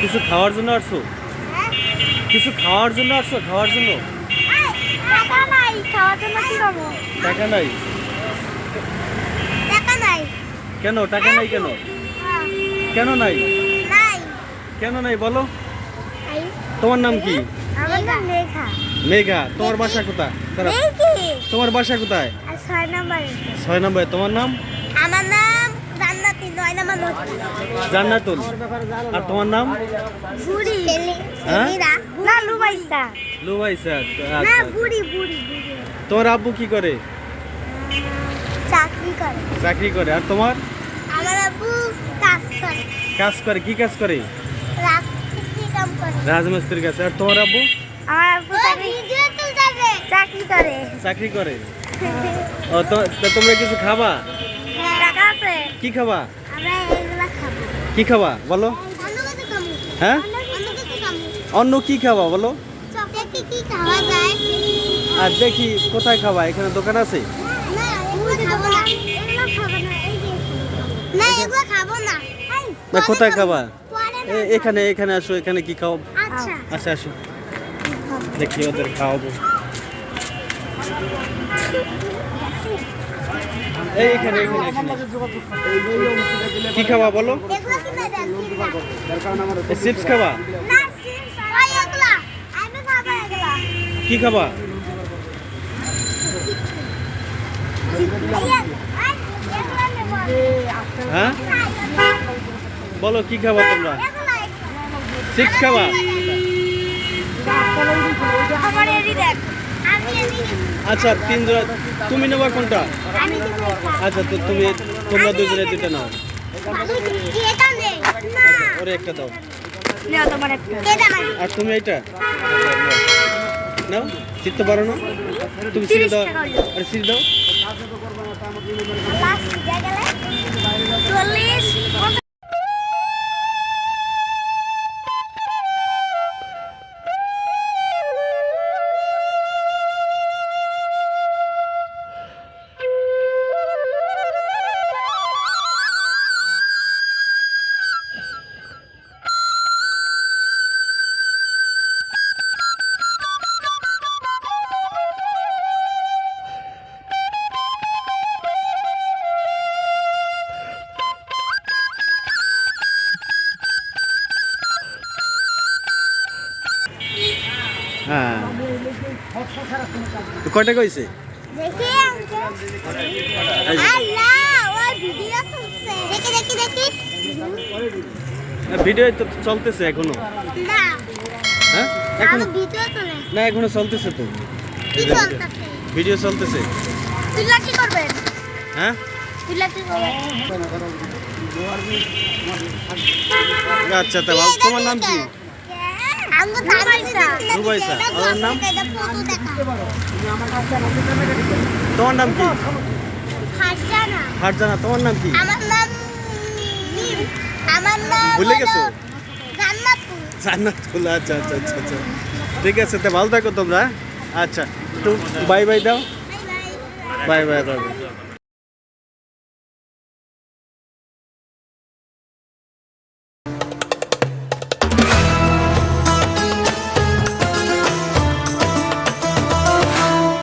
কিছু খাওয়ার জন্য আসছো? কিছু খাওয়ার জন্য আসছো? খাওয়ার জন্য? টাকা নাই। কেন? টাকা নাই কেন? কেন নাই? কেন নাই? বলো। তোমার নাম কি? মেঘা। তোমার বাসা কোথায়? তোমার বাসা কোথায়? ছয় নম্বরে। তোমার নাম? আমার নাম জান্নাতুল। আর তোমার নাম? বুড়ি। হ্যাঁ? সেমিরা না লুবাইসা। লুবাইসা না বুড়ি বুড়ি বুড়ি। তোমার আব্বু কি করে? চাকরি করে। চাকরি করে। আর তোমার? আমার আব্বু কাজ করে। কাজ করে কি কাজ করে? রাজমিস্ত্রি রাজমিস্ত্রির কাছে আর তোমার আব্বু? আমার আব্বু চাকরি চাকরি করে। চাকরি করে। ও তো তোমরা কিছু খাবা? কি আমরা এগুলা খাব? কি খাবা বলো? হ্যাঁ? অন্য কি খাবা বলো? আর দেখি কোথায় খাবা এখানে দোকান আছে? না কোথায় খাবা। এখানে এখানে আসো এখানে কি খাও? আচ্ছা। আচ্ছা আসো। দেখি ওদের খাওয়াবো। কি খাবা বলো। চিপস খাবা? কি খাবা? হ্যাঁ? বলো, কি খাবা তোমরা? চিপস খাবা? দেখ। আচ্ছা তিন জোড়া। তুমি নেবা কোনটা? আচ্ছা তো তুমি তোমরা দুজনে দুটো নাও। না। ওরে একটা দাও। এটা আর তুমি এইটা নাও চিনতে পারো না? তুমি সিঁড়ি দাও। আরে সিঁড়ি দাও। কয়টা কইছে দেখি আল্লাহ ওই ভিডিও করছে দেখি দেখি দেখি। ভিডিও তো চলতেছে এখনও। না। হ্যাঁ? এখনও? না এখনও চলতেছে তো। ভিডিও চলতেছে? তুলা কি করবেন হ্যাঁ? আচ্ছা তা তোমার নাম কি? রুবাইসা। ওর নাম? তোমার নাম কি? ফারজানা। তোমার নাম কি? আমার নাম আমার নাম ভুলে গেছো? জান্নাতুল। আচ্ছা আচ্ছা আচ্ছা আচ্ছা। ঠিক আছে তা ভালো থাকো তোমরা। আচ্ছা একটু বাই বাই দাও। Bye bye bye bye bye